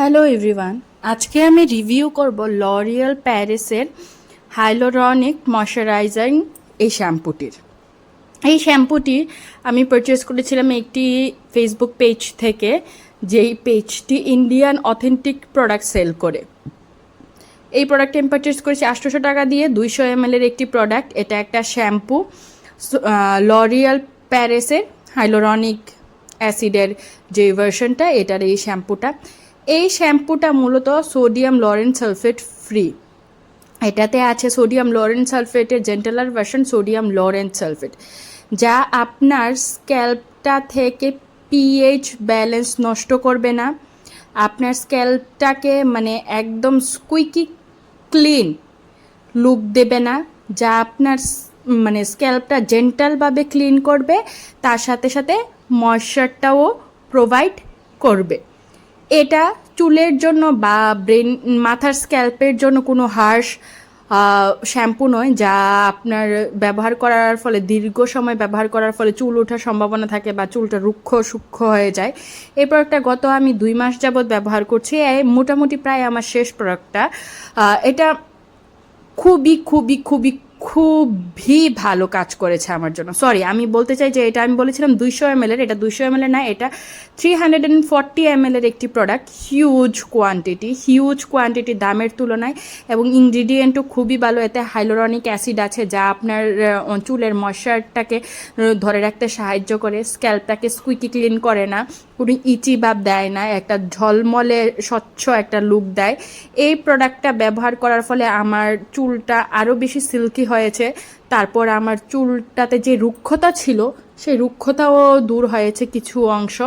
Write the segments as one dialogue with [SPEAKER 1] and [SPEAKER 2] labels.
[SPEAKER 1] Hello everyone আজকে আমি review করব লরিয়াল প্যারিসের হাইলোরনিক ময়শ্চারাইজিং এই শ্যাম্পুটির এই শ্যাম্পুটি আমি পারচেস করেছিলাম একটি ফেসবুক পেজ থেকে, যেই পেজটি ইন্ডিয়ান অথেন্টিক প্রোডাক্ট সেল করে। এই প্রোডাক্টটি আমি পারচেস করেছি আটশোশো টাকা দিয়ে, দুইশো এম এর একটি প্রোডাক্ট এটা একটা শ্যাম্পু লরিয়াল প্যারিসের হাইলোরনিক অ্যাসিডের যে ভার্সনটা এটার এই শ্যাম্পুটা এই শ্যাম্পুটা মূলত সোডিয়াম লরেন সালফেট ফ্রি। এটাতে আছে sodium laureth সালফেটের gentler version sodium laureth sulfate, যা আপনার স্ক্যাল্পটা থেকে পিএইচ ব্যালেন্স নষ্ট করবে না। আপনার স্ক্যাল্পটাকে মানে একদম স্কুইকি ক্লিন লুক দেবে না, যা আপনার মানে স্ক্যাল্পটা জেন্টালভাবে ক্লিন করবে, তার সাথে সাথে ময়শ্চারটাও প্রোভাইড করবে। এটা চুলের জন্য বা ব্রেন, মাথার স্ক্যাল্পের জন্য কোনো হার্শ শ্যাম্পু নয়, যা আপনার ব্যবহার করার ফলে, দীর্ঘ সময় ব্যবহার করার ফলে চুল ওঠার সম্ভাবনা থাকে বা চুলটা রুক্ষ, সূক্ষ্ম হয়ে যায়। এই প্রোডাক্টটা গত আমি দুই মাস যাবৎ ব্যবহার করছি। মোটামুটি প্রায় আমার শেষ প্রোডাক্টটা। এটা খুবই খুবই খুবই খুবই ভালো কাজ করেছে আমার জন্য। সরি আমি বলতে চাই যে এটা আমি বলেছিলাম দুইশো এম এর, এটা দুইশো এম এর না, এটা three hundred and forty M এর একটি product huge quantity huge quantity দামের তুলনায় এবং ইনগ্রিডিয়েন্টও খুবই ভালো। এতে হাইলোরনিক অ্যাসিড আছে যা আপনার চুলের ময়শ্চারটাকে ধরে রাখতে সাহায্য করে। স্ক্যাল্পটাকে স্কুইকি ক্লিন করে না। কোনো ইচি ভাব দেয় না, একটা ঝলমলে স্বচ্ছ একটা লুক দেয়। এই প্রোডাক্টটা ব্যবহার করার ফলে আমার চুলটা আরও বেশি সিল্কি হয়েছে। তারপর আমার চুলটাতে যে রুক্ষতা ছিল, সেই রুক্ষতাও দূর হয়েছে কিছু অংশ।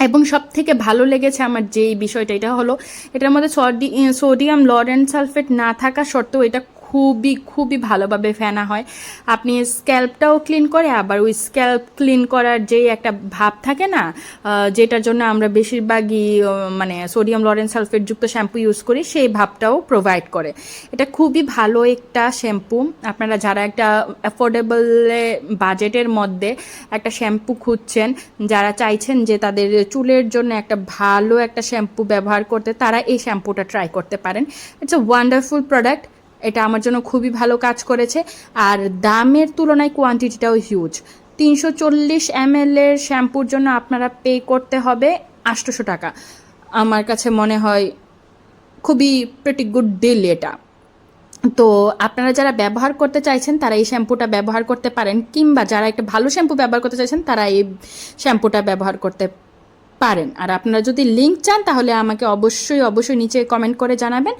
[SPEAKER 1] এবং সব থেকে ভালো লেগেছে আমার যেই বিষয়টা, এটা হলো, এটার মধ্যে সডি- সোডিয়াম লরেন সালফেট না থাকা সত্ত্বেও এটা খুবই খুবই ভালোভাবে ফেনা হয়। আপনি স্ক্যাল্পটাও ক্লিন করে, আবার ওই স্ক্যাল্প ক্লিন করার যেই একটা ভাব থাকে না যেটার জন্য আমরা বেশিরভাগই মানে সোডিয়াম লরেন সালফেট যুক্ত শ্যাম্পু ইউজ করি, সেই ভাবটাও প্রোভাইড করে। এটা খুবই ভালো একটা শ্যাম্পু আপনারা যারা একটা অ্যাফোর্ডেবল বাজেটের মধ্যে একটা শ্যাম্পু খুঁজছেন, যারা চাইছেন যে তাদের চুলের জন্য একটা ভালো একটা শ্যাম্পু ব্যবহার করতে, তারা এই শ্যাম্পুটা ট্রাই করতে পারেন। ইটস আ ওয়ান্ডারফুল প্রোডাক্ট এটা আমার জন্য খুবই ভালো কাজ করেছে। আর দামের তুলনায় কোয়ান্টিটিটাও হিউজ তিনশো চল্লিশ এম এর শ্যাম্পুর জন্য আপনারা পে করতে হবে আটশোশো টাকা। আমার কাছে মনে হয় খুবই প্রেটি গুড ডিল এটা। তো আপনারা যারা ব্যবহার করতে চাইছেন, তারা এই শ্যাম্পুটা ব্যবহার করতে পারেন, কিংবা যারা একটা ভালো শ্যাম্পু ব্যবহার করতে চাইছেন, তারা এই শ্যাম্পুটা ব্যবহার করতে পারেন। আর আপনারা যদি লিঙ্ক চান, তাহলে আমাকে অবশ্যই অবশ্যই নিচে কমেন্ট করে জানাবেন।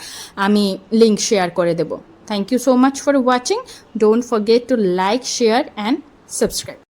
[SPEAKER 1] আমি লিঙ্ক শেয়ার করে দেব। Thank you so much for watching don't forget to like share and subscribe